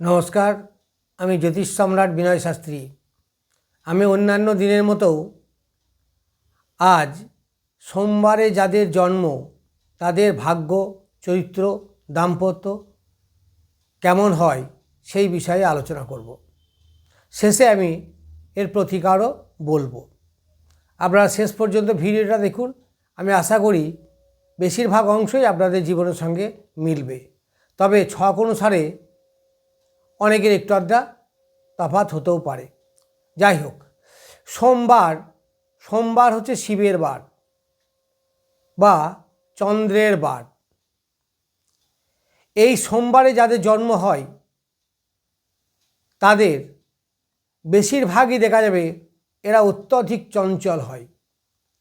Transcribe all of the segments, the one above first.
নমস্কার, আমি জ্যোতিষ সম্রাট বিনয় শাস্ত্রী। আমি অন্যান্য দিনের মতো আজ সোমবারে যাদের জন্ম, তাদের ভাগ্য, চরিত্র, দাম্পত্য কেমন হয় সেই বিষয়ে আলোচনা করব। শেষে আমি এর প্রতিকারও বলব। আপনারা শেষ পর্যন্ত ভিডিওটা দেখুন। আমি আশা করি বেশিরভাগ অংশই আপনাদের জীবনের সঙ্গে মিলবে। তবে ছক অনুসারে অনেকের একটু আধটা তফাৎ হতেও পারে। যাই হোক, সোমবার সোমবার হচ্ছে শিবের বার বা চন্দ্রের বার। এই সোমবারে যাদের জন্ম হয়, তাদের বেশিরভাগই দেখা যাবে এরা অত্যধিক চঞ্চল হয়।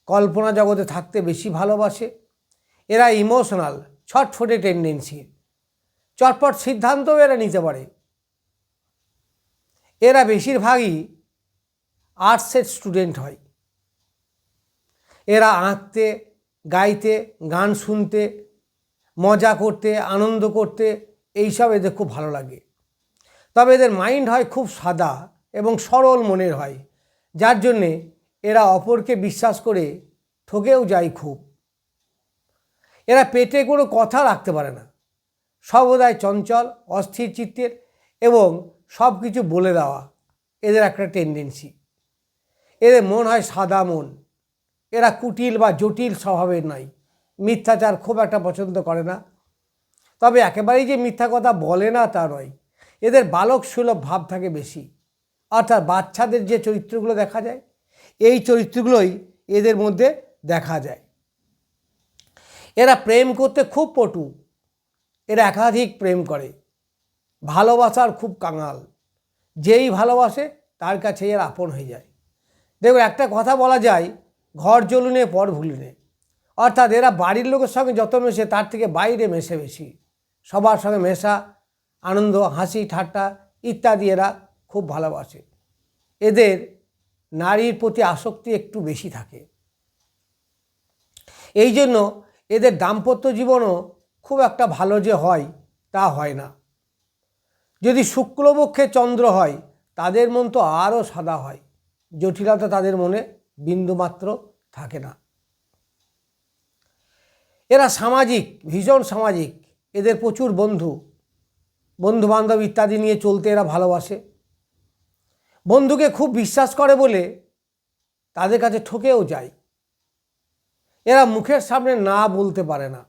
কল্পনা জগতে থাকতে বেশি ভালোবাসে। এরা ইমোশনাল, ছটফটে টেন্ডেন্সি। চটপট সিদ্ধান্তও এরা নিতে পারে। এরা বেশিরভাগই আর্টসের স্টুডেন্ট হয়। এরা আঁকতে, গাইতে, গান শুনতে, মজা করতে, আনন্দ করতে, এইসব এদের খুব ভালো লাগে। তবে এদের মাইন্ড হয় খুব সাদা এবং সরল মনের হয়, যার জন্যে এরা অপরকে বিশ্বাস করে ঠকেও যায় খুব। এরা পেটে কোনো কথা রাখতে পারে না। সর্বদাই চঞ্চল, অস্থির চিত্তের এবং সব কিছু বলে দেওয়া। এদের একটা টেন্ডেন্সি এদের মন হয় সাদা মন। এরা কুটিল বা জটিল স্বভাবের নয়। মিথ্যাচার খুব একটা পছন্দ করে না। তবে একেবারেই যে মিথ্যা কথা বলে না তা নয়। এদের বালক সুলভ ভাব থাকে বেশি। অর্থাৎ বাচ্চাদের যে চরিত্রগুলো দেখা যায়, এই চরিত্রগুলোই এদের মধ্যে দেখা যায়। এরা প্রেম করতে খুব পটু। এরা একাধিক প্রেম করে। ভালোবাসার খুব কাঙাল। যেই ভালোবাসে তার কাছে এর আপন হয়ে যায়। দেখুন, একটা কথা বলা যায়, ঘর জ্বলুনে, পর ভুলুনে। অর্থাৎ এরা বাড়ির লোকের সঙ্গে যত মেশে, তার থেকে বাইরে মেশে বেশি। সবার সঙ্গে মেশা, আনন্দ, হাসি, ঠাট্টা ইত্যাদি এরা খুব ভালোবাসে। এদের নারীর প্রতি আসক্তি একটু বেশি থাকে। এই জন্য এদের দাম্পত্য জীবনও খুব একটা ভালো যে হয়, তা হয় না। যদি শুক্লপক্ষে চন্দ্র হয়, তাদের মন তো আরও সাদা হয়। জটিলতা তাদের মনে বিন্দুমাত্র থাকে না। এরা সামাজিক, ভীষণ সামাজিক, এদের প্রচুর বন্ধু। বন্ধু বান্ধব ইত্যাদি নিয়ে চলতে এরা ভালোবাসে। বন্ধুকে খুব বিশ্বাস করে বলে তাদের কাছে ঠকেও যায়। এরা মুখের সামনে না বলতে পারে না।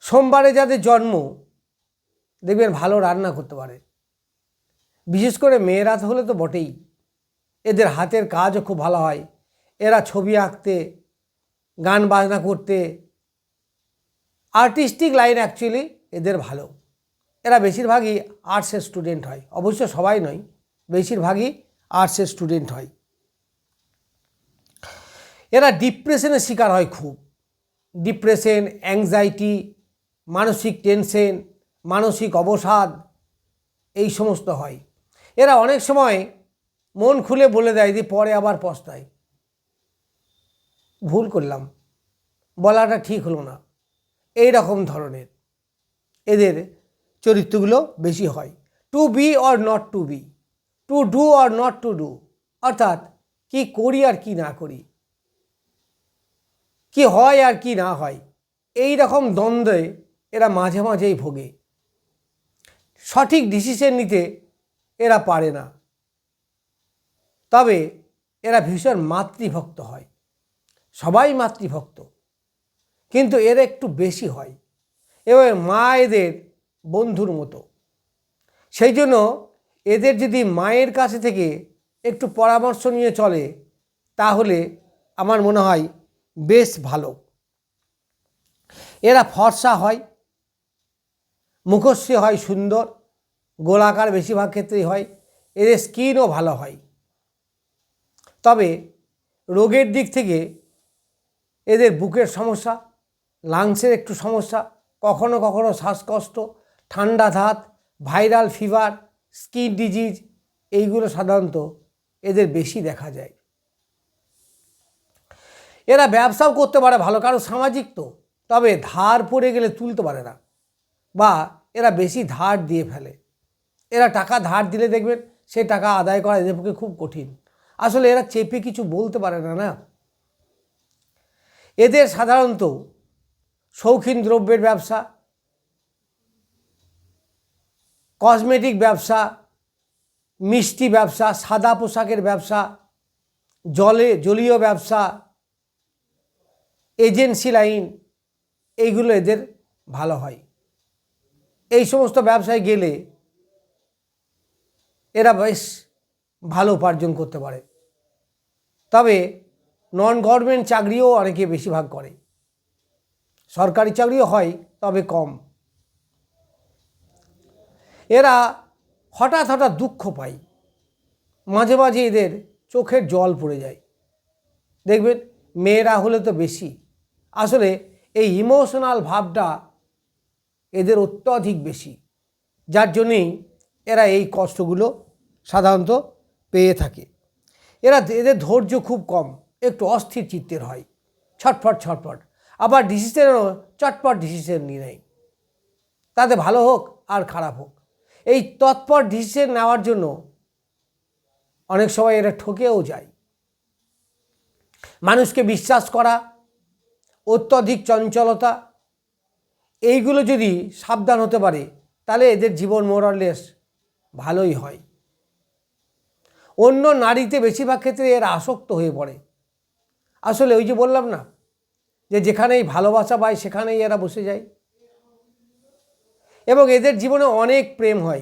সোমবারে যাদের জন্ম দেখবেন ভালো রান্না করতে পারে। বিশেষ করে মেয়েরা হলে তো বটেই। এদের হাতের কাজও খুব ভালো হয়। এরা ছবি আঁকতে, গান বাজনা করতে আর্টিস্টিক লাইন অ্যাকচুয়ালি এদের ভালো। এরা বেশিরভাগই আর্টসের স্টুডেন্ট হয়। অবশ্য সবাই নয়, বেশিরভাগই আর্টসের স্টুডেন্ট হয়। এরা ডিপ্রেশনের শিকার হয় খুব। ডিপ্রেশন অ্যাংজাইটি মানসিক টেনশন মানসিক অবসাদ, এই সমস্ত হয়। এরা অনেক সময় মন খুলে বলে দেয় যে, পরে আবার পস্তায়। ভুল করলাম। বলাটা ঠিক হলো না। এই রকম ধরনের এদের চরিত্রগুলো বেশি হয়। To be or not to be. To do or not to do. অর্থাৎ কি করি আর কি না করি। কি হয় আর কি না হয়। এই রকম দ্বন্দ্বে এরা মাঝে মাঝেই ভোগে। সঠিক ডিসিশন নিতে এরা পারে না। তবে এরা ভীষণ মাতৃভক্ত হয়। সবাই মাতৃভক্ত। কিন্তু এর একটু বেশি হয়। এবং মা এদের বন্ধুর মতো। সেই জন্য এদের যদি মায়ের কাছে থেকে একটু পরামর্শ নিয়ে চলে, তাহলে আমার মনে হয় বেশ ভালো। এরা ফর্সা হয়। মুখশ্রী হয় সুন্দর, গোলাকার বেশিরভাগ ক্ষেত্রেই হয়, এদের স্কিনও ভালো হয়। তবে রোগের দিক থেকে এদের বুকের সমস্যা, লাংসের একটু সমস্যা, কখনো কখনো শ্বাসকষ্ট, ঠান্ডা ধাত, ভাইরাল ফিভার, স্কিন ডিজিজ, এইগুলো সাধারণত এদের বেশি দেখা যায়। এরা ব্যবসাও করতে পারে ভালো, কারণ সামাজিক তো, তবে ধার পড়ে গেলে তুলতে পারে না। বা এরা বেশি ধার দিয়ে ফেলে। এরা টাকা ধার দিলে দেখবেন সেই টাকা আদায় করা এদের পক্ষে খুব কঠিন। আসলে এরা চেপে কিছু বলতে পারে না না? এদের সাধারণত শৌখিন দ্রব্যের ব্যবসা, কসমেটিক ব্যবসা, মিষ্টি ব্যবসা, সাদা পোশাকের ব্যবসা, জলে, জলীয় ব্যবসা, এজেন্সি লাইন, এইগুলো এদের ভালো হয়। এই সমস্ত ব্যবসায় গেলে এরা বেশ ভালো উপার্জন করতে পারে। তবে নন গভর্নমেন্ট চাকরিও অনেকে বেশিরভাগ করে। সরকারি চাকরিও হয়, তবে কম। এরা হঠাৎ হঠাৎ দুঃখ পায়। মাঝে মাঝে এদের চোখের জল পড়ে যায়। দেখবেন, মেয়েরা হলে তো বেশি। আসলে এই ইমোশনাল ভাবটা এদের অত্যধিক বেশি। যার জন্যেই এরা এই কষ্টগুলো সাধারণত পেয়ে থাকে। এরা এদের ধৈর্য খুব কম, একটু অস্থির চিত্তের হয়। ছটফট ছটফট। আবার ডিসিশনেরও চটপট ডিসিশন নিয়ে নেয়। তাতে ভালো হোক আর খারাপ হোক। এই তৎপর ডিসিশন নেওয়ার জন্য অনেক সময় এরা ঠকেও যায়। মানুষকে বিশ্বাস করা, অত্যধিক চঞ্চলতা এইগুলো যদি সাবধান হতে পারে, তাহলে এদের জীবন মোরালেস ভালোই হয়। অন্য নারীতে বেশিরভাগ ক্ষেত্রে এরা আসক্ত হয়ে পড়ে। আসলে ওই যে বললাম না, যে যেখানেই ভালোবাসা পায় সেখানেই এরা বসে যায়। এবং এদের জীবনে অনেক প্রেম হয়।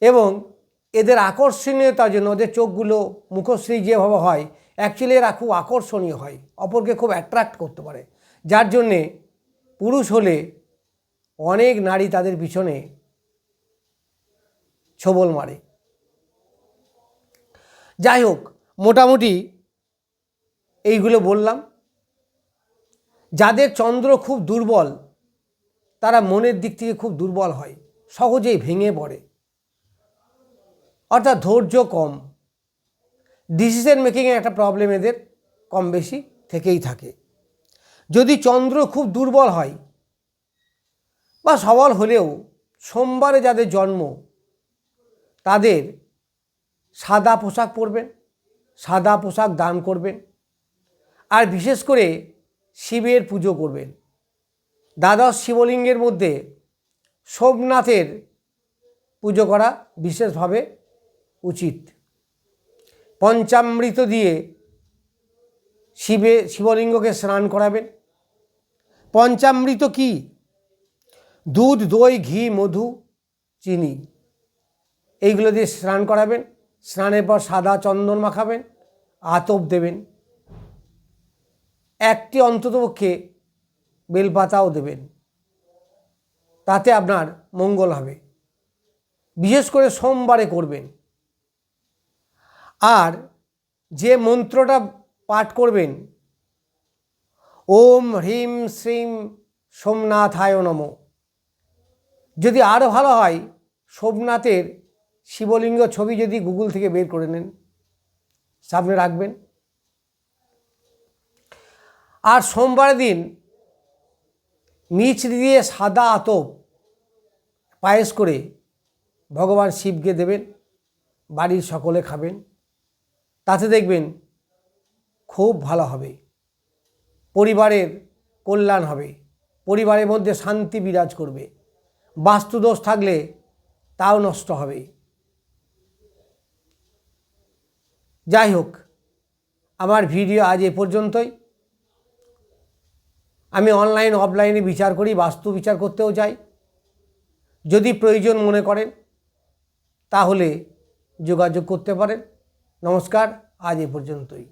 এবং এদের আকর্ষণীয়তার জন্য ওদের চোখগুলো মুখশ্রী যেভাবে হয় অ্যাকচুয়ালি এরা খুব আকর্ষণীয় হয়, অপরকে খুব অ্যাট্রাক্ট করতে পারে। যার জন্যে পুরুষ হলে অনেক নারী তাদের পিছনে ছবল মারে। যাই হোক, মোটামুটি এইগুলো বললাম। যাদের চন্দ্র খুব দুর্বল, তারা মনের দিক থেকে খুব দুর্বল হয়, সহজেই ভেঙে পড়ে। অর্থাৎ ধৈর্য কম। ডিসিশন মেকিংয়ে একটা প্রবলেম এদের কম বেশি থেকেই থাকে। যদি চন্দ্র খুব দুর্বল হয় বা সবল হলেও সোমবারে যাদের জন্ম, তাদের সাদা পোশাক পরবেন, সাদা পোশাক দান করবেন, আর বিশেষ করে শিবের পুজো করবেন। দ্বাদশ শিবলিঙ্গের মধ্যে সোমনাথের পুজো করা বিশেষভাবে উচিত। পঞ্চামৃত দিয়ে শিবে, শিবলিঙ্গকে স্নান করাবেন। পঞ্চামৃত কি? দুধ, দই, ঘি, মধু, চিনি। এইগুলো দিয়ে স্নান করাবেন। স্নানের পর সাদা চন্দন মাখাবেন, আতপ দেবেন। একটি অন্ততপক্ষে বেলপাতাও দেবেন। তাতে আপনার মঙ্গল হবে। বিশেষ করে সোমবারে করবেন। আর যে মন্ত্রটা পাঠ করবেন। ওম হ্রিম শ্রীম সোমনাথায় নম। যদি আরও ভালো হয়, সোমনাথের শিবলিঙ্গ ছবি যদি গুগল থেকে বের করে নেন, সামনে রাখবেন। আর সোমবার দিন মিছরি দিয়ে সাদা আতপ পায়েস করে ভগবান শিবকে দেবেন, বাড়ির সকলে খাবেন। তাতে দেখবেন খুব ভালো হবে। পরিবারের কল্যাণ হবে। পরিবারের মধ্যে শান্তি বিরাজ করবে। বাস্তুদোষ থাকলে তাও নষ্ট হবে। যাই হোক, আমার ভিডিও আজ এ পর্যন্তই। আমি অনলাইন, অফলাইনে বিচার করি, বাস্তু বিচার করতেও চাই। যদি প্রয়োজন মনে করেন, তাহলে যোগাযোগ করতে পারেন। নমস্কার, আজ এ পর্যন্তই।